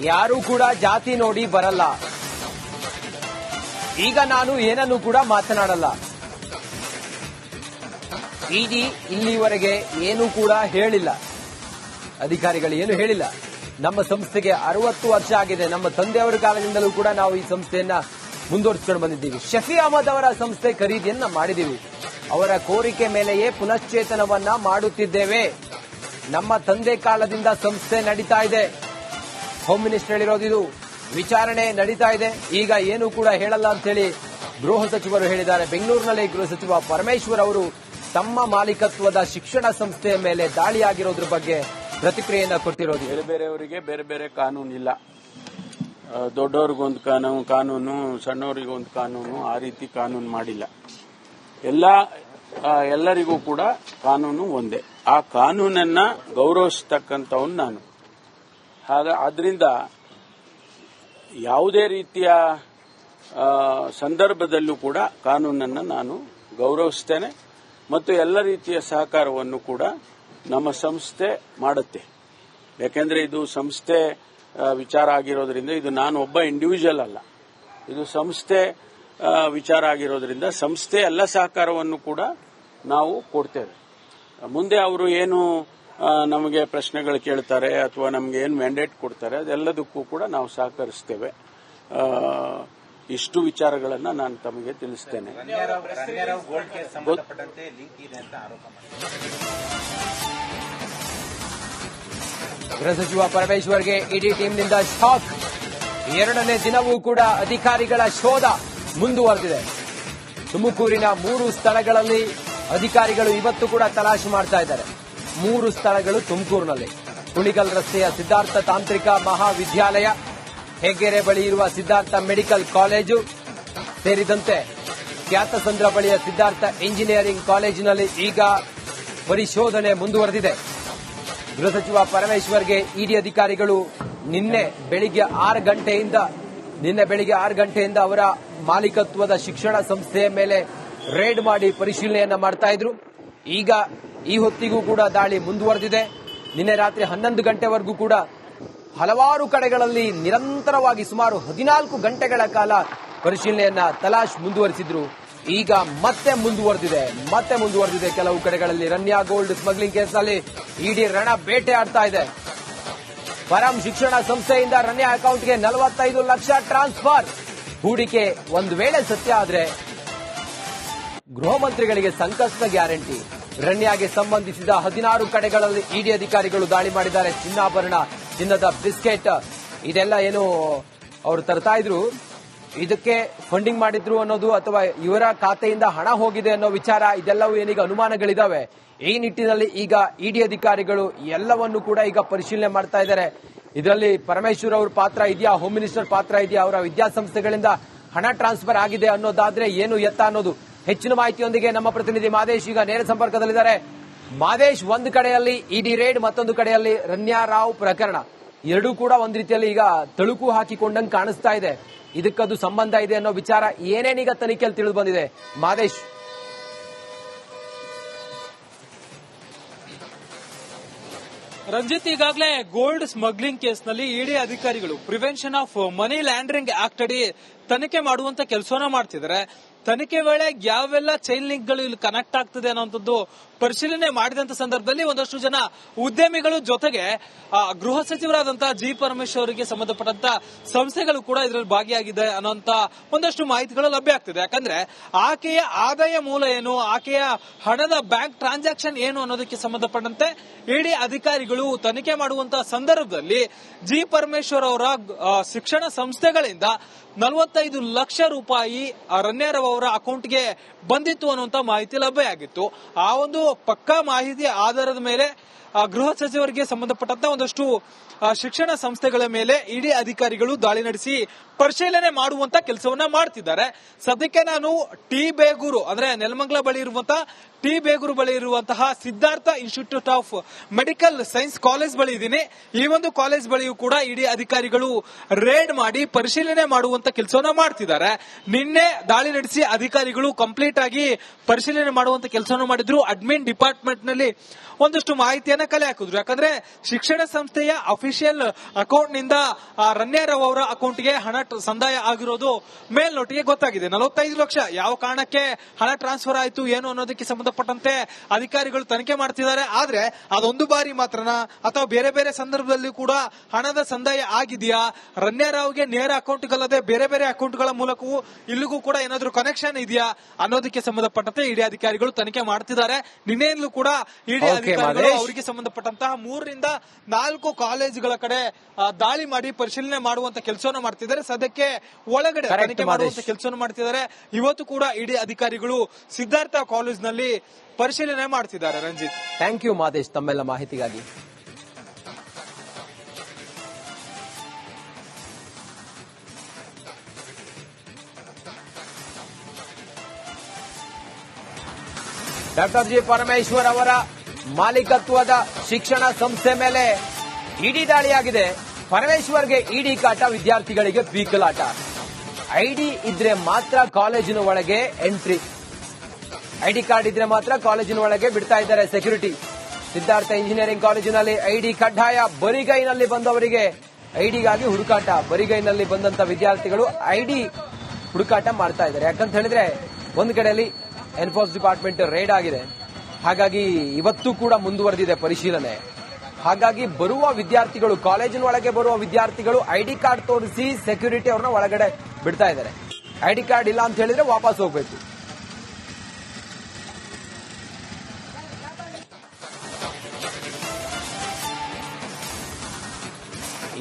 ಯಾರು ಕೂಡ ಜಾತಿ ನೋಡಿ ಬರಲ್ಲ. ಈಗ ನಾನು ಏನನ್ನು ಕೂಡ ಮಾತನಾಡಲ್ಲ. ಇಡಿ ಇಲ್ಲಿವರೆಗೆ ಏನು ಕೂಡ ಹೇಳಿಲ್ಲ. ಅಧಿಕಾರಿಗಳು ಏನು ಹೇಳಿಲ್ಲ. ನಮ್ಮ ಸಂಸ್ಥೆಗೆ ಅರವತ್ತು ವರ್ಷ ಆಗಿದೆ. ನಮ್ಮ ತಂದೆಯವರ ಕಾಲದಿಂದಲೂ ಕೂಡ ನಾವು ಈ ಸಂಸ್ಥೆಯನ್ನ ಮುಂದುವರಿಸಿಕೊಂಡು ಬಂದಿದ್ದೀವಿ. ಶಫಿ ಅಹಮದ್ ಅವರ ಸಂಸ್ಥೆ ಖರೀದಿಯನ್ನ ಮಾಡಿದ್ದೀವಿ. ಅವರ ಕೋರಿಕೆ ಮೇಲೆಯೇ ಪುನಶ್ಚೇತನವನ್ನ ಮಾಡುತ್ತಿದ್ದೇವೆ. ನಮ್ಮ ತಂದೆ ಕಾಲದಿಂದ ಸಂಸ್ಥೆ ನಡೀತಾ ಇದೆ. ಹೋಮ್ ಮಿನಿಸ್ಟರ್ ಹೇಳಿರೋದು ಇದು. ವಿಚಾರಣೆ ನಡೀತಾ ಇದೆ. ಈಗ ಏನು ಕೂಡ ಹೇಳಲ್ಲ ಅಂತ ಹೇಳಿ ಗೃಹ ಸಚಿವರು ಹೇಳಿದ್ದಾರೆ. ಬೆಂಗಳೂರಿನಲ್ಲಿ ಗೃಹ ಸಚಿವ ಪರಮೇಶ್ವರ್ ಅವರು ತಮ್ಮ ಮಾಲೀಕತ್ವದ ಶಿಕ್ಷಣ ಸಂಸ್ಥೆಯ ಮೇಲೆ ದಾಳಿಯಾಗಿರೋದ್ರ ಬಗ್ಗೆ ಪ್ರತಿಕ್ರಿಯೆಯನ್ನ ಕೊಟ್ಟಿರೋದು ಬೇರೆ ಬೇರೆಯವರಿಗೆ ಬೇರೆ ಬೇರೆ ಕಾನೂನು ಇಲ್ಲ. ದೊಡ್ಡವ್ರಿಗೊಂದು ಕಾನೂನು ಕಾನೂನು, ಸಣ್ಣವರಿಗೊಂದು ಕಾನೂನು ಆ ರೀತಿ ಕಾನೂನು ಮಾಡಿಲ್ಲ. ಎಲ್ಲ ಎಲ್ಲರಿಗೂ ಕೂಡ ಕಾನೂನು ಒಂದೇ. ಆ ಕಾನೂನನ್ನ ಗೌರವಿಸ್ತಕ್ಕಂಥವನು ನಾನು. ಆದ್ರಿಂದ ಯಾವುದೇ ರೀತಿಯ ಸಂದರ್ಭದಲ್ಲೂ ಕೂಡ ಕಾನೂನನ್ನು ನಾನು ಗೌರವಿಸ್ತೇನೆ ಮತ್ತು ಎಲ್ಲ ರೀತಿಯ ಸಹಕಾರವನ್ನು ಕೂಡ ನಮ್ಮ ಸಂಸ್ಥೆ ಮಾಡುತ್ತೆ. ಯಾಕೆಂದ್ರೆ ಇದು ಸಂಸ್ಥೆ ವಿಚಾರ ಆಗಿರೋದ್ರಿಂದ ಇದು ನಾನು ಒಬ್ಬ ಇಂಡಿವಿಜುವಲ್ ಅಲ್ಲ. ಇದು ಸಂಸ್ಥೆ ವಿಚಾರ ಆಗಿರೋದ್ರಿಂದ ಸಂಸ್ಥೆ ಎಲ್ಲ ಸಹಕಾರವನ್ನು ಕೂಡ ನಾವು ಕೊಡ್ತೇವೆ. ಮುಂದೆ ಅವರು ಏನು ನಮಗೆ ಪ್ರಶ್ನೆಗಳು ಕೇಳ್ತಾರೆ ಅಥವಾ ನಮ್ಗೆ ಏನು ಮ್ಯಾಂಡೇಟ್ ಕೊಡ್ತಾರೆ ಅದೆಲ್ಲದಕ್ಕೂ ಕೂಡ ನಾವು ಸಹಕರಿಸ್ತೇವೆ. ಇಷ್ಟು ವಿಚಾರಗಳನ್ನ ನಾನು ತಮಗೆ ತಿಳಿಸ್ತೇನೆ. ರಂಗೇರಾವ್ ಗೋಲ್ಡ್ಗೆ ಸಂಬಂಧಪಟ್ಟಂತೆ ಲಿಂಕ್ ಇದೆ ಅಂತ ಆರೋಪ ಮಾಡಿದ್ದಾರೆ ಗೃಹ ಸಚಿವ ಪರಮೇಶ್ವರ್ಗೆ ಇಡೀ ಟೀಮ್ನಿಂದ ಶಾಕ್ ಎರಡನೇ ದಿನವೂ ಕೂಡ ಅಧಿಕಾರಿಗಳ ಶೋಧ ಮುಂದುವರೆದಿದೆ. ತುಮಕೂರಿನ ಮೂರು ಸ್ಥಳಗಳಲ್ಲಿ ಅಧಿಕಾರಿಗಳು ಇವತ್ತು ಕೂಡ ತಲಾಶೆ ಮಾಡ್ತಾ ಇದ್ದಾರೆ. ಮೂರು ಸ್ಥಳಗಳು ತುಮಕೂರಿನಲ್ಲಿ. ಕುಣಿಗಲ್ ರಸ್ತೆಯ ಸಿದ್ಧಾರ್ಥ ತಾಂತ್ರಿಕ ಮಹಾವಿದ್ಯಾಲಯ, ಹೆಗ್ಗೆರೆ ಬಳಿ ಇರುವ ಸಿದ್ಧಾರ್ಥ ಮೆಡಿಕಲ್ ಕಾಲೇಜು ಸೇರಿದಂತೆ ಖ್ಯಾತಸಂದ್ರ ಬಳಿಯ ಸಿದ್ಧಾರ್ಥ ಇಂಜಿನಿಯರಿಂಗ್ ಕಾಲೇಜಿನಲ್ಲಿ ಈಗ ಪರಿಶೋಧನೆ ಮುಂದುವರೆದಿದೆ. ಗೃಹ ಸಚಿವ ಪರಮೇಶ್ವರ್ಗೆ ಇಡಿ ಅಧಿಕಾರಿಗಳು ನಿನ್ನೆ ಬೆಳಿಗ್ಗೆ ಆರು ಗಂಟೆಯಿಂದ, ನಿನ್ನೆ ಬೆಳಿಗ್ಗೆ ಆರು ಗಂಟೆಯಿಂದ ಅವರ ಮಾಲೀಕತ್ವದ ಶಿಕ್ಷಣ ಸಂಸ್ಥೆಯ ಮೇಲೆ ರೇಡ್ ಮಾಡಿ ಪರಿಶೀಲನೆಯನ್ನು ಮಾಡ್ತಾ ಈಗ ಈ ಹೊತ್ತಿಗೂ ಕೂಡ ದಾಳಿ ಮುಂದುವರೆದಿದೆ. ನಿನ್ನೆ ರಾತ್ರಿ ಹನ್ನೊಂದು ಗಂಟೆವರೆಗೂ ಕೂಡ ಹಲವಾರು ಕಡೆಗಳಲ್ಲಿ ನಿರಂತರವಾಗಿ ಸುಮಾರು ಹದಿನಾಲ್ಕು ಗಂಟೆಗಳ ಕಾಲ ಪರಿಶೀಲನೆಯನ್ನ ತಲಾಶ್ ಮುಂದುವರಿಸಿದ್ರು. ಈಗ ಮತ್ತೆ ಮುಂದುವರೆದಿದೆ. ಮತ್ತೆ ಮುಂದುವರೆದಿದೆ. ಕೆಲವು ಕಡೆಗಳಲ್ಲಿ ರನ್ಯಾ ಗೋಲ್ಡ್ ಸ್ಮಗ್ಲಿಂಗ್ ಕೇಸ್ನಲ್ಲಿ ಇಡೀ ರಣ ಬೇಟೆ ಆಡ್ತಾ ಇದೆ. ಪರಂ ಶಿಕ್ಷಣ ಸಂಸ್ಥೆಯಿಂದ ರನ್ಯಾ ಅಕೌಂಟ್ಗೆ ನಲವತ್ತೈದು ಲಕ್ಷ ಟ್ರಾನ್ಸ್ಫರ್. ಹೂಡಿಕೆ ಒಂದು ವೇಳೆ ಸತ್ಯ ಆದ್ರೆ ಗೃಹ ಮಂತ್ರಿಗಳಿಗೆ ಸಂಕಷ್ಟ ಗ್ಯಾರಂಟಿ. ರಣ್ಯಾಗೆ ಸಂಬಂಧಿಸಿದ ಹದಿನಾರು ಕಡೆಗಳಲ್ಲಿ ಇಡಿ ಅಧಿಕಾರಿಗಳು ದಾಳಿ ಮಾಡಿದ್ದಾರೆ. ಚಿನ್ನಾಭರಣ, ಚಿನ್ನದ ಬಿಸ್ಕೆಟ್, ಇದೆಲ್ಲ ಏನು ಅವರು ತರ್ತಾ ಇದ್ರು? ಇದಕ್ಕೆ ಫಂಡಿಂಗ್ ಮಾಡಿದ್ರು ಅನ್ನೋದು ಅಥವಾ ಇವರ ಖಾತೆಯಿಂದ ಹಣ ಹೋಗಿದೆ ಅನ್ನೋ ವಿಚಾರ, ಇದೆಲ್ಲವೂ ಏನೀಗ ಅನುಮಾನಗಳಿದಾವೆ. ಈ ನಿಟ್ಟಿನಲ್ಲಿ ಈಗ ಇಡಿ ಅಧಿಕಾರಿಗಳು ಎಲ್ಲವನ್ನು ಕೂಡ ಈಗ ಪರಿಶೀಲನೆ ಮಾಡ್ತಾ ಇದ್ದಾರೆ. ಇದರಲ್ಲಿ ಪರಮೇಶ್ವರ್ ಅವ್ರ ಪಾತ್ರ ಇದೆಯಾ ಹೋಮ್ ಮಿನಿಸ್ಟರ್ ಪಾತ್ರ ಇದೆಯಾ, ಅವರ ವಿದ್ಯಾಸಂಸ್ಥೆಗಳಿಂದ ಹಣ ಟ್ರಾನ್ಸ್ಫರ್ ಆಗಿದೆ ಅನ್ನೋದಾದ್ರೆ ಏನು ಎತ್ತ ಅನ್ನೋದು ಹೆಚ್ಚಿನ ಮಾಹಿತಿಯೊಂದಿಗೆ ನಮ್ಮ ಪ್ರತಿನಿಧಿ ಮಾದೇಶ್ ಈಗ ನೇರ ಸಂಪರ್ಕದಲ್ಲಿದ್ದಾರೆ. ಮಾದೇಶ್, ಒಂದು ಕಡೆಯಲ್ಲಿ ಇಡಿ ರೇಡ್ ಮತ್ತೊಂದು ಕಡೆಯಲ್ಲಿ ರನ್ಯಾ ರಾವ್ ಪ್ರಕರಣ. ಎರಡೂ ಕೂಡ ಒಂದ್ ರೀತಿಯಲ್ಲಿ ಈಗ ತಳುಕು ಹಾಕಿಕೊಂಡಂಗೆ ಕಾಣಿಸ್ತಾ ಇದೆ. ಇದಕ್ಕದು ಸಂಬಂಧ ಇದೆ ಅನ್ನೋ ವಿಚಾರ ಏನೇನೀಗ ತನಿಖೆಯಲ್ಲಿ ತಿಳಿದು ಬಂದಿದೆ. ಮಾದೇಶ್. ರಂಜಿತ್ ಈಗಾಗಲೇ ಗೋಲ್ಡ್ ಸ್ಮಗ್ಲಿಂಗ್ ಕೇಸ್ನಲ್ಲಿ ಇಡಿ ಅಧಿಕಾರಿಗಳು prevention of money laundering act ಅಡಿ ತನಿಖೆ ಮಾಡುವಂತ ಕೆಲಸವನ್ನ ಮಾಡ್ತಿದ್ದಾರೆ ತನಿಖೆ ವೇಳೆ ಯಾವೆಲ್ಲ ಚೈನ್ ಲಿಂಕ್ಗಳು ಇಲ್ಲಿ ಕನೆಕ್ಟ್ ಆಗ್ತದೆ ಅನ್ನೋಂಥದ್ದು ಪರಿಶೀಲನೆ ಮಾಡಿದಂತ ಸಂದರ್ಭದಲ್ಲಿ ಒಂದಷ್ಟು ಜನ ಉದ್ಯಮಿಗಳು ಜೊತೆಗೆ ಗೃಹ ಸಚಿವರಾದಂತಹ ಜಿ ಪರಮೇಶ್ವರ್ ಅವರಿಗೆ ಸಂಬಂಧಪಟ್ಟಂತ ಸಂಸ್ಥೆಗಳು ಕೂಡ ಇದರಲ್ಲಿ ಭಾಗಿಯಾಗಿದೆ ಅನ್ನೋಂತ ಒಂದಷ್ಟು ಮಾಹಿತಿಗಳು ಲಭ್ಯ ಆಗ್ತಿದೆ. ಯಾಕಂದ್ರೆ ಆಕೆಯ ಆದಾಯ ಮೂಲ ಏನು, ಆಕೆಯ ಹಣದ ಬ್ಯಾಂಕ್ ಟ್ರಾನ್ಸಾಕ್ಷನ್ ಏನು ಅನ್ನೋದಕ್ಕೆ ಸಂಬಂಧಪಟ್ಟಂತೆ ಇಡಿ ಅಧಿಕಾರಿಗಳು ತನಿಖೆ ಮಾಡುವಂತಹ ಸಂದರ್ಭದಲ್ಲಿ ಜಿ ಪರಮೇಶ್ವರ್ ಅವರ ಶಿಕ್ಷಣ ಸಂಸ್ಥೆಗಳಿಂದ ನಲವತ್ತೈದು ಲಕ್ಷ ರೂಪಾಯಿ ಅವರ ಅಕೌಂಟ್ಗೆ ಬಂದಿತ್ತು ಅನ್ನುವಂತ ಮಾಹಿತಿ ಲಭ್ಯ ಆಗಿತ್ತು. ಆ ಒಂದು ಪಕ್ಕಾ ಮಾಹಿತಿ ಆಧಾರದ ಮೇಲೆ ಗೃಹ ಸಚಿವರಿಗೆ ಸಂಬಂಧಪಟ್ಟಂತ ಒಂದಷ್ಟು ಶಿಕ್ಷಣ ಸಂಸ್ಥೆಗಳ ಮೇಲೆ ಇಡಿ ಅಧಿಕಾರಿಗಳು ದಾಳಿ ನಡೆಸಿ ಪರಿಶೀಲನೆ ಮಾಡುವಂತ ಕೆಲಸವನ್ನ ಮಾಡ್ತಿದ್ದಾರೆ. ಸದ್ಯಕ್ಕೆ ನಾನು ಟಿ ಬೇಗೂರು, ಅಂದ್ರೆ ನೆಲಮಂಗಲ ಬಳಿ ಇರುವಂತಹ ಟಿ ಬೇಗೂರು ಬಳಿ ಇರುವಂತಹ Siddhartha institute of medical science college ಬಳಿ ಇದ್ದೀನಿ. ಈ ಒಂದು ಕಾಲೇಜ್ ಬಳಿಯೂ ಕೂಡ ಇಡಿ ಅಧಿಕಾರಿಗಳು ರೇಡ್ ಮಾಡಿ ಪರಿಶೀಲನೆ ಮಾಡುವಂತ ಕೆಲಸವನ್ನ ಮಾಡ್ತಿದ್ದಾರೆ. ನಿನ್ನೆ ದಾಳಿ ನಡೆಸಿ ಅಧಿಕಾರಿಗಳು ಕಂಪ್ಲೀಟ್ ಆಗಿ ಪರಿಶೀಲನೆ ಮಾಡುವಂತ ಕೆಲಸವನ್ನು ಮಾಡಿದ್ರು. ಅಡ್ಮಿನ್ ಡಿಪಾರ್ಟ್ಮೆಂಟ್ನಲ್ಲಿ ಒಂದಷ್ಟು ಮಾಹಿತಿಯನ್ನ ಕಳ್ಳನ ಕಲೆ ಹಾಕಿದ್ರು. ಯಾಕಂದ್ರೆ ಶಿಕ್ಷಣ ಸಂಸ್ಥೆಯ ಅಫಿಷಿಯಲ್ ಅಕೌಂಟ್ನಿಂದ ರನ್ಯಾರಾವ್ ಅವರ ಅಕೌಂಟ್ಗೆ ಹಣ ಸಂದಾಯ ಆಗಿರೋದು ಮೇಲ್ನೋಟಿಗೆ ಗೊತ್ತಾಗಿದೆ. ನಲವತ್ತೈದು ಲಕ್ಷ. ಯಾವ ಕಾರಣಕ್ಕೆ ಹಣ ಟ್ರಾನ್ಸ್ಫರ್ ಆಯ್ತು ಏನು ಅನ್ನೋದಕ್ಕೆ ಸಂಬಂಧಪಟ್ಟಂತೆ ಅಧಿಕಾರಿಗಳು ತನಿಖೆ ಮಾಡ್ತಿದ್ದಾರೆ. ಆದ್ರೆ ಅದೊಂದು ಬಾರಿ ಮಾತ್ರನಾ ಅಥವಾ ಬೇರೆ ಬೇರೆ ಸಂದರ್ಭದಲ್ಲಿ ಕೂಡ ಹಣದ ಸಂದಾಯ ಆಗಿದೆಯಾ? ರನ್ಯಾರಾವ್ಗೆ ನೇರ ಅಕೌಂಟ್ಗಳಲ್ಲದೆ ಬೇರೆ ಬೇರೆ ಅಕೌಂಟ್ಗಳ ಮೂಲಕವೂ ಇಲ್ಲಿಗೂ ಕೂಡ ಏನಾದರೂ ಕನೆಕ್ಷನ್ ಇದೆಯಾ ಅನ್ನೋದಕ್ಕೆ ಸಂಬಂಧಪಟ್ಟಂತೆ ಇಡಿ ಅಧಿಕಾರಿಗಳು ತನಿಖೆ ಮಾಡ್ತಿದ್ದಾರೆ. ನಿನ್ನೆಯಿಂದಲೂ ಕೂಡ ಇಡಿ ಅಧಿಕಾರಿಗಳು ಅವರಿಗೆ ಸಂಬಂಧಪಟ್ಟಂತಹ ಮೂರರಿಂದ ನಾಲ್ಕು ಕಾಲೇಜುಗಳ ಕಡೆ ದಾಳಿ ಮಾಡಿ ಪರಿಶೀಲನೆ ಮಾಡುವಂತ ಕೆಲಸವನ್ನು ಮಾಡ್ತಿದ್ದಾರೆ. ಸದ್ಯಕ್ಕೆ ಒಳಗಡೆ ತನಿಖೆ ಮಾಡುವಂತ. ಕೆಲಸವನ್ನು ಮಾಡ್ತಿದ್ದಾರೆ. ಇವತ್ತು ಕೂಡ ಇಡಿ ಅಧಿಕಾರಿಗಳು ಸಿದ್ಧಾರ್ಥ ಕಾಲೇಜ್ನಲ್ಲಿ ಪರಿಶೀಲನೆ ಮಾಡ್ತಿದ್ದಾರೆ ರಂಜಿತ್. ಥ್ಯಾಂಕ್ ಯು ಮಾದೇಶ್ ತಮ್ಮೆಲ್ಲ ಮಾಹಿತಿಗಾಗಿ. Doctor G. ಪರಮೇಶ್ವರ್ ಅವರ ಮಾಲೀಕತ್ವದ ಶಿಕ್ಷಣ ಸಂಸ್ಥೆ ಮೇಲೆ ಇಡಿ ದಾಳಿಯಾಗಿದೆ. ಪರಮೇಶ್ವರ್ಗೆ ಇಡಿ ಕಾಟ, ವಿದ್ಯಾರ್ಥಿಗಳಿಗೆ ಬೀಕಲಾಟ. ಐಡಿ ಇದ್ರೆ ಮಾತ್ರ ಕಾಲೇಜಿನ ಒಳಗೆ ಎಂಟ್ರಿ. ಐಡಿ ಕಾರ್ಡ್ ಇದ್ರೆ ಮಾತ್ರ ಕಾಲೇಜಿನ ಒಳಗೆ ಬಿಡ್ತಾ ಇದ್ದಾರೆ ಸೆಕ್ಯೂರಿಟಿ. ಸಿದ್ಧಾರ್ಥ ಇಂಜಿನಿಯರಿಂಗ್ ಕಾಲೇಜಿನಲ್ಲಿ ಐಡಿ ಕಡ್ಡಾಯ ಬರಿಗೈನಲ್ಲಿ ಬಂದವರಿಗೆ ಐಡಿಗಾಗಿ ಹುಡುಕಾಟ. ಬರಿಗೈನಲ್ಲಿ ಬಂದಂತ ವಿದ್ಯಾರ್ಥಿಗಳು ಐಡಿ ಹುಡುಕಾಟ ಮಾಡ್ತಾ ಇದ್ದಾರೆ. ಯಾಕಂತ ಹೇಳಿದ್ರೆ, ಒಂದು ಕಡೆಯಲ್ಲಿ ಎನ್ಫೋರ್ಸ್ ಡಿಪಾರ್ಟ್ಮೆಂಟ್ ರೇಡ್ ಆಗಿದೆ. ಹಾಗಾಗಿ ಇವತ್ತು ಕೂಡ ಮುಂದುವರೆದಿದೆ ಪರಿಶೀಲನೆ. ಹಾಗಾಗಿ ಬರುವ ವಿದ್ಯಾರ್ಥಿಗಳು, ಕಾಲೇಜಿನ ಒಳಗೆ ಬರುವ ವಿದ್ಯಾರ್ಥಿಗಳು ಐಡಿ ಕಾರ್ಡ್ ತೋರಿಸಿ ಸೆಕ್ಯೂರಿಟಿ ಅವ್ರನ್ನ ಒಳಗಡೆ ಬಿಡ್ತಾ ಇದ್ದಾರೆ. ಐಡಿ ಕಾರ್ಡ್ ಇಲ್ಲ ಅಂತ ಹೇಳಿದ್ರೆ ವಾಪಸ್ ಹೋಗ್ಬೇಕು.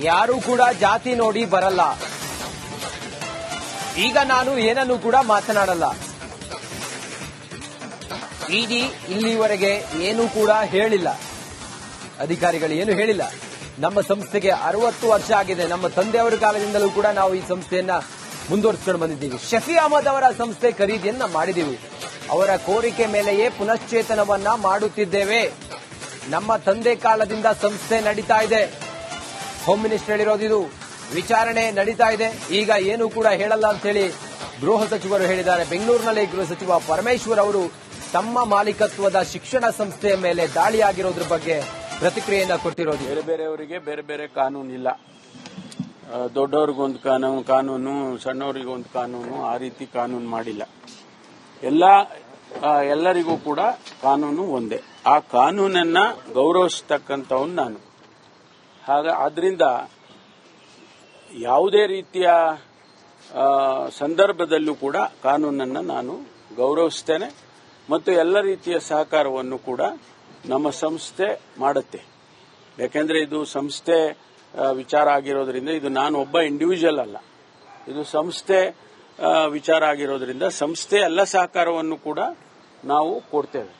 ಯಾರು ಕೂಡ ಜಾತಿ ನೋಡಿ ಬರಲ್ಲ. ಈಗ ನಾನು ಏನನ್ನು ಕೂಡ ಮಾತನಾಡಲ್ಲ. ಇಡಿ ಇಲ್ಲಿವರೆಗೆ ಏನೂ ಕೂಡ ಹೇಳಿಲ್ಲ. ಅಧಿಕಾರಿಗಳು ಏನು ಹೇಳಿಲ್ಲ. ನಮ್ಮ ಸಂಸ್ಥೆಗೆ ಅರವತ್ತು ವರ್ಷ ಆಗಿದೆ. ನಮ್ಮ ತಂದೆಯವರ ಕಾಲದಿಂದಲೂ ಕೂಡ ನಾವು ಈ ಸಂಸ್ಥೆಯನ್ನ ಮುಂದುವರಿಸಿಕೊಂಡು ಬಂದಿದ್ದೀವಿ. ಶಫಿ ಅಹಮದ್ ಅವರ ಸಂಸ್ಥೆ ಖರೀದಿಯನ್ನ ಮಾಡಿದೀವಿ ಅವರ ಕೋರಿಕೆ ಮೇಲೆಯೇ ಪುನಶ್ಚೇತನವನ್ನ ಮಾಡುತ್ತಿದ್ದೇವೆ. ನಮ್ಮ ತಂದೆ ಕಾಲದಿಂದ ಸಂಸ್ಥೆ ನಡೀತಾ ಇದೆ. ಹೋಮ್ ಮಿನಿಸ್ಟರ್ ಹೇಳಿರೋದಿದು ವಿಚಾರಣೆ ನಡೀತಾ ಇದೆ. ಈಗ ಏನು ಕೂಡ ಹೇಳಲ್ಲ ಅಂತ ಹೇಳಿ ಗೃಹ ಸಚಿವರು ಹೇಳಿದ್ದಾರೆ. ಬೆಂಗಳೂರಿನಲ್ಲಿ ಗೃಹ ಸಚಿವ ಪರಮೇಶ್ವರ್ ಅವರು ತಮ್ಮ ಮಾಲೀಕತ್ವದ ಶಿಕ್ಷಣ ಸಂಸ್ಥೆಯ ಮೇಲೆ ದಾಳಿಯಾಗಿರೋದ್ರ ಬಗ್ಗೆ ಪ್ರತಿಕ್ರಿಯೆಯನ್ನ ಕೊಟ್ಟಿರೋದು ಬೇರೆ ಬೇರೆಯವರಿಗೆ ಬೇರೆ ಬೇರೆ ಕಾನೂನು ಇಲ್ಲ. ದೊಡ್ಡವ್ರಿಗೊಂದು ಕಾನೂನು ಕಾನೂನು, ಸಣ್ಣವರಿಗೊಂದು ಕಾನೂನು ಆ ರೀತಿ ಕಾನೂನು ಮಾಡಿಲ್ಲ. ಎಲ್ಲ ಎಲ್ಲರಿಗೂ ಕೂಡ ಕಾನೂನು ಒಂದೇ. ಆ ಕಾನೂನನ್ನ ಗೌರವಿಸತಕ್ಕಂಥವನು ನಾನು. ಹಾಗ, ಆದ್ರಿಂದ ಯಾವುದೇ ರೀತಿಯ ಸಂದರ್ಭದಲ್ಲೂ ಕೂಡ ಕಾನೂನನ್ನ ನಾನು ಗೌರವಿಸ್ತೇನೆ. ಮತ್ತು ಎಲ್ಲ ರೀತಿಯ ಸಹಕಾರವನ್ನು ಕೂಡ ನಮ್ಮ ಸಂಸ್ಥೆ ಮಾಡುತ್ತೆ. ಯಾಕೆಂದ್ರೆ ಇದು ಸಂಸ್ಥೆ ವಿಚಾರ ಆಗಿರೋದ್ರಿಂದ ಇದು ನಾನು ಒಬ್ಬ ಇಂಡಿವಿಜುವಲ್ ಅಲ್ಲ. ಇದು ಸಂಸ್ಥೆ ವಿಚಾರ ಆಗಿರೋದ್ರಿಂದ ಸಂಸ್ಥೆ ಎಲ್ಲ ಸಹಕಾರವನ್ನು ಕೂಡ ನಾವು ಕೊಡ್ತೇವೆ.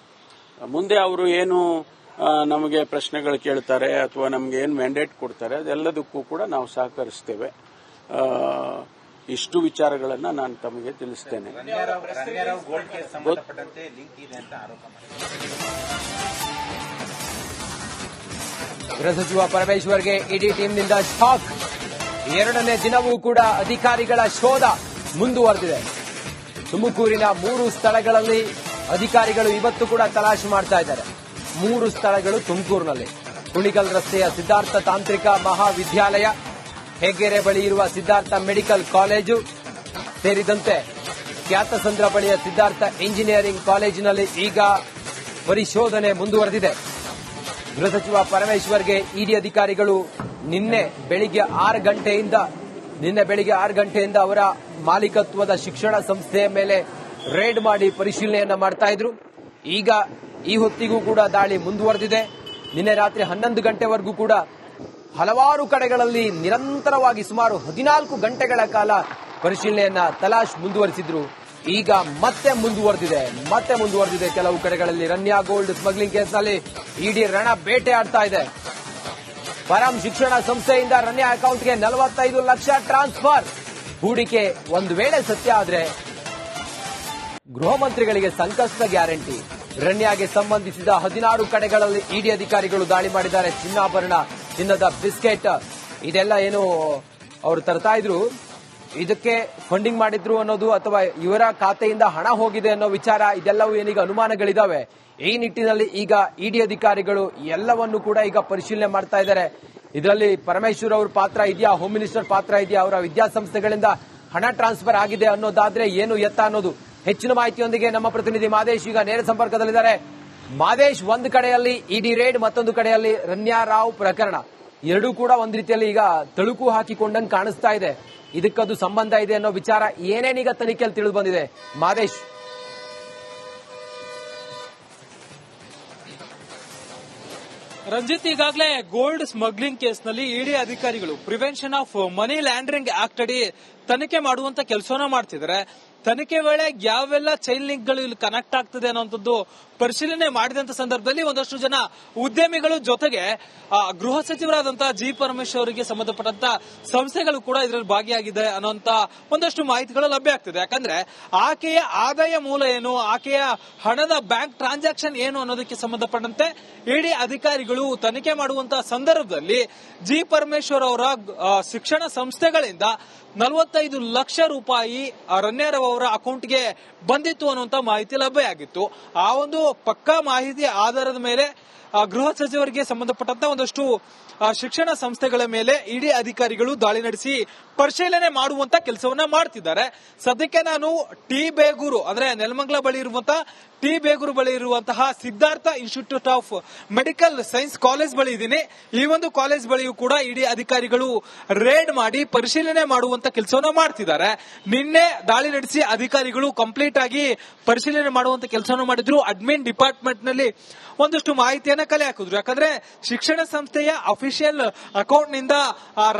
ಮುಂದೆ ಅವರು ಏನು ನಮಗೆ ಪ್ರಶ್ನೆಗಳು ಕೇಳ್ತಾರೆ ಅಥವಾ ನಮಗೆ ಏನು ಮ್ಯಾಂಡೇಟ್ ಕೊಡ್ತಾರೆ ಅದೆಲ್ಲದಕ್ಕೂ ಕೂಡ ನಾವು ಸಹಕರಿಸ್ತೇವೆ. ಇಷ್ಟು ವಿಚಾರಗಳನ್ನ ನಾನು ತಮಗೆ ತಿಳಿಸ್ತೇನೆ. ಗೃಹ ಸಚಿವ ಪರಮೇಶ್ವರ್ಗೆ ಇಡೀ ಟೀಮ್ನಿಂದ ಶಾಕ್. ಎರಡನೇ ದಿನವೂ ಕೂಡ ಅಧಿಕಾರಿಗಳ ಶೋಧ ಮುಂದುವರೆದಿದೆ. ತುಮಕೂರಿನ ಮೂರು ಸ್ಥಳಗಳಲ್ಲಿ ಅಧಿಕಾರಿಗಳು ಇವತ್ತು ಕೂಡ ತಲಾಶೆ ಮಾಡ್ತಾ ಇದ್ದಾರೆ. ಮೂರು ಸ್ಥಳಗಳು ತುಮಕೂರಿನಲ್ಲಿ. ಕುಣಿಗಲ್ ರಸ್ತೆಯ ಸಿದ್ಧಾರ್ಥ ತಾಂತ್ರಿಕ ಮಹಾವಿದ್ಯಾಲಯ ಹೆಗ್ಗೆರೆ ಬಳಿ ಇರುವ ಸಿದ್ಧಾರ್ಥ ಮೆಡಿಕಲ್ ಕಾಲೇಜು ಸೇರಿದಂತೆ ಖ್ಯಾತಸಂದ್ರ ಬಳಿಯ ಸಿದ್ಧಾರ್ಥ ಇಂಜಿನಿಯರಿಂಗ್ ಕಾಲೇಜಿನಲ್ಲಿ ಈಗ ಪರಿಶೋಧನೆ ಮುಂದುವರೆದಿದೆ. ಗೃಹ ಸಚಿವ ಪರಮೇಶ್ವರ್ಗೆ ಇಡಿ ಅಧಿಕಾರಿಗಳು ನಿನ್ನೆ ಬೆಳಿಗ್ಗೆ ಆರು ಗಂಟೆಯಿಂದ, ನಿನ್ನೆ ಬೆಳಿಗ್ಗೆ ಆರು ಗಂಟೆಯಿಂದ ಅವರ ಮಾಲೀಕತ್ವದ ಶಿಕ್ಷಣ ಸಂಸ್ಥೆಯ ಮೇಲೆ ರೇಡ್ ಮಾಡಿ ಪರಿಶೀಲನೆಯನ್ನು ಮಾಡ್ತಾ ಇದ್ರು. ಈಗ ಈ ಹೊತ್ತಿಗೂ ಕೂಡ ದಾಳಿ ಮುಂದುವರೆದಿದೆ. ನಿನ್ನೆ ರಾತ್ರಿ ಹನ್ನೊಂದು ಗಂಟೆವರೆಗೂ ಕೂಡ ಹಲವಾರು ಕಡೆಗಳಲ್ಲಿ ನಿರಂತರವಾಗಿ ಸುಮಾರು ಹದಿನಾಲ್ಕು ಗಂಟೆಗಳ ಕಾಲ ಪರಿಶೀಲನೆಯನ್ನ ತಲಾಶ್ ಮುಂದುವರಿಸಿದ್ರು. ಈಗ ಮತ್ತೆ ಮುಂದುವರೆದಿದೆ ಮತ್ತೆ ಮುಂದುವರೆದಿದೆ. ಕೆಲವು ಕಡೆಗಳಲ್ಲಿ ರನ್ಯಾ ಗೋಲ್ಡ್ ಸ್ಮಗ್ಲಿಂಗ್ ಕೇಸ್ನಲ್ಲಿ ಇಡಿ ರಣ ಬೇಟೆ ಆಡ್ತಾ ಇದೆ. ಪರಂ ಶಿಕ್ಷಣ ಸಂಸ್ಥೆಯಿಂದ ರನ್ಯಾ ಅಕೌಂಟ್ಗೆ ನಲವತ್ತೈದು ಲಕ್ಷ ಟ್ರಾನ್ಸ್ಫರ್. ಹೂಡಿಕೆ ಒಂದು ವೇಳೆ ಸತ್ಯ ಆದ್ರೆ ಗೃಹ ಮಂತ್ರಿಗಳಿಗೆ ಸಂಕಷ್ಟ ಗ್ಯಾರಂಟಿ. ರಣ್ಯಾಗೆ ಸಂಬಂಧಿಸಿದ ಹದಿನಾರು ಕಡೆಗಳಲ್ಲಿ ಇಡಿ ಅಧಿಕಾರಿಗಳು ದಾಳಿ ಮಾಡಿದ್ದಾರೆ. ಚಿನ್ನಾಭರಣ ಚಿನ್ನದ ಬಿಸ್ಕೆಟ್, ಇದೆಲ್ಲ ಏನು ಅವರು ತರ್ತಾ ಇದ್ರು. ಇದಕ್ಕೆ ಫಂಡಿಂಗ್ ಮಾಡಿದ್ರು ಅನ್ನೋದು ಅಥವಾ ಇವರ ಖಾತೆಯಿಂದ ಹಣ ಹೋಗಿದೆ ಅನ್ನೋ ವಿಚಾರ, ಇದೆಲ್ಲವೂ ಏನೀಗ ಅನುಮಾನಗಳಿದಾವೆ. ಈ ನಿಟ್ಟಿನಲ್ಲಿ ಈಗ ಇಡಿ ಅಧಿಕಾರಿಗಳು ಎಲ್ಲವನ್ನು ಕೂಡ ಈಗ ಪರಿಶೀಲನೆ ಮಾಡ್ತಾ ಇದ್ದಾರೆ. ಇದರಲ್ಲಿ ಪರಮೇಶ್ವರ್ ಅವ್ರ ಪಾತ್ರ ಇದೆಯಾ ಹೋಮ್ ಮಿನಿಸ್ಟರ್ ಪಾತ್ರ ಇದೆಯಾ, ಅವರ ವಿದ್ಯಾಸಂಸ್ಥೆಗಳಿಂದ ಹಣ ಟ್ರಾನ್ಸ್ಫರ್ ಆಗಿದೆ ಅನ್ನೋದಾದ್ರೆ ಏನು ಎತ್ತ ಅನ್ನೋದು? ಹೆಚ್ಚಿನ ಮಾಹಿತಿಯೊಂದಿಗೆ ನಮ್ಮ ಪ್ರತಿನಿಧಿ ಮಾದೇಶ್ ಈಗ ನೇರ ಸಂಪರ್ಕದಲ್ಲಿದ್ದಾರೆ. ಮಾದೇಶ್ ಒಂದು ಕಡೆಯಲ್ಲಿ ಇಡಿ ರೇಡ್, ಮತ್ತೊಂದು ಕಡೆಯಲ್ಲಿ ರನ್ಯಾ ರಾವ್ ಪ್ರಕರಣ. ಎರಡೂ ಕೂಡ ಒಂದ್ ರೀತಿಯಲ್ಲಿ ಈಗ ತಳುಕು ಹಾಕಿಕೊಂಡಂಗೆ ಕಾಣಿಸ್ತಾ ಇದೆ. ಇದಕ್ಕದು ಸಂಬಂಧ ಇದೆ ಅನ್ನೋ ವಿಚಾರ ಏನೇನೀಗ ತನಿಖೆಯಲ್ಲಿ ತಿಳಿದು ಬಂದಿದೆ? ಮಾದೇಶ್. ರಂಜಿತ್ ಈಗಾಗಲೇ ಗೋಲ್ಡ್ ಸ್ಮಗ್ಲಿಂಗ್ ಕೇಸ್ನಲ್ಲಿ ಇಡಿ ಅಧಿಕಾರಿಗಳು prevention of money laundering act ಅಡಿ ತನಿಖೆ ಮಾಡುವಂತ ಕೆಲಸವನ್ನ ಮಾಡ್ತಿದ್ದಾರೆ. ತನಿಖೆ ವೇಳೆ ಯಾವೆಲ್ಲ ಚೈನ್ ಲಿಂಕ್ಗಳು ಇಲ್ಲಿ ಕನೆಕ್ಟ್ ಆಗ್ತದೆ ಅನ್ನೋಂಥದ್ದು ಪರಿಶೀಲನೆ ಮಾಡಿದಂತ ಸಂದರ್ಭದಲ್ಲಿ ಒಂದಷ್ಟು ಜನ ಉದ್ಯಮಿಗಳು ಜೊತೆಗೆ ಗೃಹ ಸಚಿವರಾದಂತಹ ಜಿ ಪರಮೇಶ್ವರ್ ಅವರಿಗೆ ಸಂಬಂಧಪಟ್ಟಂತ ಸಂಸ್ಥೆಗಳು ಕೂಡ ಇದರಲ್ಲಿ ಭಾಗಿಯಾಗಿದೆ ಅನ್ನುವಂತ ಒಂದಷ್ಟು ಮಾಹಿತಿಗಳು ಲಭ್ಯ ಆಗ್ತದೆ. ಯಾಕಂದ್ರೆ ಆಕೆಯ ಆದಾಯ ಮೂಲ ಏನು, ಆಕೆಯ ಹಣದ ಬ್ಯಾಂಕ್ ಟ್ರಾನ್ಸಾಕ್ಷನ್ ಏನು ಅನ್ನೋದಕ್ಕೆ ಸಂಬಂಧಪಟ್ಟಂತೆ ಇಡಿ ಅಧಿಕಾರಿಗಳು ತನಿಖೆ ಮಾಡುವಂತಹ ಸಂದರ್ಭದಲ್ಲಿ ಜಿ ಪರಮೇಶ್ವರ್ ಅವರ ಶಿಕ್ಷಣ ಸಂಸ್ಥೆಗಳಿಂದ ನಲವತ್ತೈದು ಲಕ್ಷ ರೂಪಾಯಿ ರನ್ಯಾರವ್ ಅವರ ಅಕೌಂಟ್ಗೆ ಬಂದಿತ್ತು ಅನ್ನುವಂತ ಮಾಹಿತಿ ಲಭ್ಯ ಆಗಿತ್ತು. ಆ ಒಂದು ಪಕ್ಕಾ ಮಾಹಿತಿ ಆಧಾರದ ಮೇಲೆ ಗೃಹ ಸಚಿವರಿಗೆ ಸಂಬಂಧಪಟ್ಟಂತ ಒಂದಷ್ಟು ಶಿಕ್ಷಣ ಸಂಸ್ಥೆಗಳ ಮೇಲೆ ಇಡಿ ಅಧಿಕಾರಿಗಳು ದಾಳಿ ನಡೆಸಿ ಪರಿಶೀಲನೆ ಮಾಡುವಂತ ಕೆಲಸವನ್ನ ಮಾಡ್ತಿದ್ದಾರೆ. ಸದ್ಯಕ್ಕೆ ನಾನು ಟಿ ಬೇಗೂರು, ಅಂದ್ರೆ ನೆಲಮಂಗಲ ಬಳಿ ಇರುವಂತಹ ಟಿ ಬೇಗೂರು ಬಳಿ ಇರುವಂತಹ Siddhartha institute of medical science college ಬಳಿ ಇದ್ದೀನಿ. ಈ ಒಂದು ಕಾಲೇಜ್ ಬಳಿಯೂ ಕೂಡ ಇಡಿ ಅಧಿಕಾರಿಗಳು ರೇಡ್ ಮಾಡಿ ಪರಿಶೀಲನೆ ಮಾಡುವಂತ ಕೆಲಸವನ್ನ ಮಾಡ್ತಿದ್ದಾರೆ. ನಿನ್ನೆ ದಾಳಿ ನಡೆಸಿ ಅಧಿಕಾರಿಗಳು ಕಂಪ್ಲೀಟ್ ಆಗಿ ಪರಿಶೀಲನೆ ಮಾಡುವಂತ ಕೆಲಸವನ್ನು ಮಾಡಿದ್ರು. ಅಡ್ಮಿನ್ ಡಿಪಾರ್ಟ್ಮೆಂಟ್ನಲ್ಲಿ ಒಂದಷ್ಟು ಮಾಹಿತಿಯನ್ನ ಕಲೆ ಹಾಕಿದ್ರು. ಯಾಕಂದ್ರೆ ಶಿಕ್ಷಣ ಸಂಸ್ಥೆಯ ಅಫಿಷಿಯಲ್ ಅಕೌಂಟ್ನಿಂದ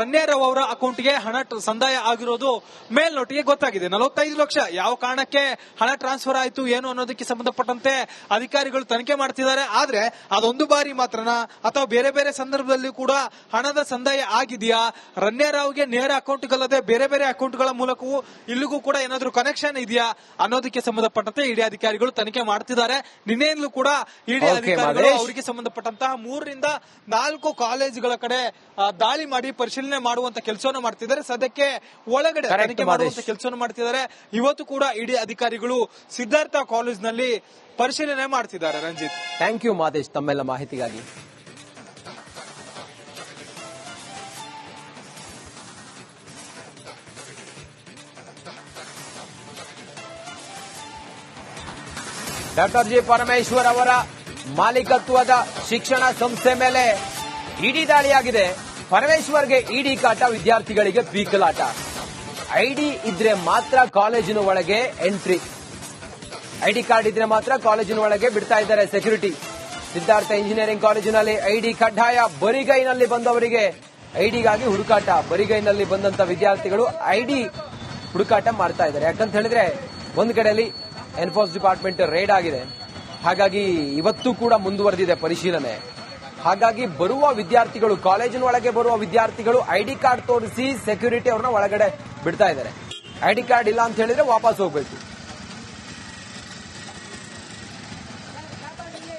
ರನ್ಯಾರಾವ್ ಅವರ ಅಕೌಂಟ್ಗೆ ಹಣ ಸಂದಾಯ ಆಗಿರೋದು ಮೇಲ್ನೋಟಿಗೆ ಗೊತ್ತಾಗಿದೆ. ನಲವತ್ತೈದು ಲಕ್ಷ. ಯಾವ ಕಾರಣಕ್ಕೆ ಹಣ ಟ್ರಾನ್ಸ್ಫರ್ ಆಯಿತು ಏನು ಅನ್ನೋದಕ್ಕೆ ಸಂಬಂಧಪಟ್ಟಂತೆ ಅಧಿಕಾರಿಗಳು ತನಿಖೆ ಮಾಡ್ತಿದ್ದಾರೆ. ಆದ್ರೆ ಅದೊಂದು ಬಾರಿ ಮಾತ್ರನಾ ಅಥವಾ ಬೇರೆ ಬೇರೆ ಸಂದರ್ಭದಲ್ಲಿ ಕೂಡ ಹಣದ ಸಂದಾಯ ಆಗಿದೆಯಾ? ರನ್ಯಾರಾವ್ಗೆ ನೇರ ಅಕೌಂಟ್ಗಳಲ್ಲದೆ ಬೇರೆ ಬೇರೆ ಅಕೌಂಟ್ಗಳ ಮೂಲಕವೂ ಇಲ್ಲಿಗೂ ಕೂಡ ಏನಾದರೂ ಕನೆಕ್ಷನ್ ಇದೆಯಾ ಅನ್ನೋದಕ್ಕೆ ಸಂಬಂಧಪಟ್ಟಂತೆ ಇಡಿ ಅಧಿಕಾರಿಗಳು ತನಿಖೆ ಮಾಡ್ತಿದ್ದಾರೆ. ನಿನ್ನೆಯಿಂದಲೂ ಕೂಡ ಇಡಿ ಅಧಿಕಾರಿಗಳು ಅವರಿಗೆ ಸಂಬಂಧಪಟ್ಟಂತಹ ಮೂರರಿಂದ ನಾಲ್ಕು ಕಾಲೇಜುಗಳ ಕಡೆ ದಾಳಿ ಮಾಡಿ ಪರಿಶೀಲನೆ ಮಾಡುವಂತ ಕೆಲಸವನ್ನು ಮಾಡ್ತಿದ್ದಾರೆ. ಸದ್ಯಕ್ಕೆ ಒಳಗಡೆ ತನಿಖೆ ಮಾಡುವಂತ. ಕೆಲಸವನ್ನು ಮಾಡ್ತಿದ್ದಾರೆ. ಇವತ್ತು ಕೂಡ ಇಡಿ ಅಧಿಕಾರಿಗಳು ಸಿದ್ಧಾರ್ಥ ಕಾಲೇಜ್ನಲ್ಲಿ ಪರಿಶೀಲನೆ ಮಾಡ್ತಿದ್ದಾರೆ ರಂಜಿತ್. ಥ್ಯಾಂಕ್ ಯು ಮಾದೇಶ್ ತಮ್ಮೆಲ್ಲ ಮಾಹಿತಿಗಾಗಿ. ಡಾಕ್ಟರ್ ಜಿ ಪರಮೇಶ್ವರ್ ಅವರ ಮಾಲೀಕತ್ವದ ಶಿಕ್ಷಣ ಸಂಸ್ಥೆ ಮೇಲೆ ಇಡಿ ದಾಳಿಯಾಗಿದೆ. ಪರಮೇಶ್ವರ್ಗೆ ಇಡಿ ಕಾಟ, ವಿದ್ಯಾರ್ಥಿಗಳಿಗೆ ಪೀಕಲಾಟ ಐಡಿ ಇದ್ರೆ ಮಾತ್ರ ಕಾಲೇಜಿನ ಒಳಗೆ ಎಂಟ್ರಿ. ಐಡಿ ಕಾರ್ಡ್ ಇದ್ರೆ ಮಾತ್ರ ಕಾಲೇಜಿನ ಒಳಗೆ ಬಿಡ್ತಾ ಇದ್ದಾರೆ ಸೆಕ್ಯೂರಿಟಿ. ಸಿದ್ಧಾರ್ಥ ಇಂಜಿನಿಯರಿಂಗ್ ಕಾಲೇಜಿನಲ್ಲಿ ಐಡಿ ಕಡ್ಡಾಯ ಬರಿಗೈನಲ್ಲಿ ಬಂದವರಿಗೆ ಐಡಿಗಾಗಿ ಹುಡುಕಾಟ. ಬರಿಗೈನಲ್ಲಿ ಬಂದಂತ ವಿದ್ಯಾರ್ಥಿಗಳು ಐಡಿ ಹುಡುಕಾಟ ಮಾಡ್ತಾ ಇದ್ದಾರೆ. ಯಾಕಂತ ಹೇಳಿದ್ರೆ ಒಂದು ಕಡೆಯಲ್ಲಿ ಎನ್ಫೋರ್ಸ್ ಡಿಪಾರ್ಟ್ಮೆಂಟ್ ರೇಡ್ ಆಗಿದೆ. ಹಾಗಾಗಿ ಇವತ್ತು ಕೂಡ ಮುಂದುವರೆದಿದೆ ಪರಿಶೀಲನೆ. ಹಾಗಾಗಿ ಬರುವ ವಿದ್ಯಾರ್ಥಿಗಳು, ಕಾಲೇಜಿನ ಒಳಗೆ ಬರುವ ವಿದ್ಯಾರ್ಥಿಗಳು ಐಡಿ ಕಾರ್ಡ್ ತೋರಿಸಿ ಸೆಕ್ಯೂರಿಟಿ ಅವ್ರನ್ನ ಒಳಗಡೆ ಬಿಡ್ತಾ ಇದ್ದಾರೆ. ಐಡಿ ಕಾರ್ಡ್ ಇಲ್ಲ ಅಂತ ಹೇಳಿದ್ರೆ ವಾಪಸ್ ಹೋಗ್ಬೇಕು.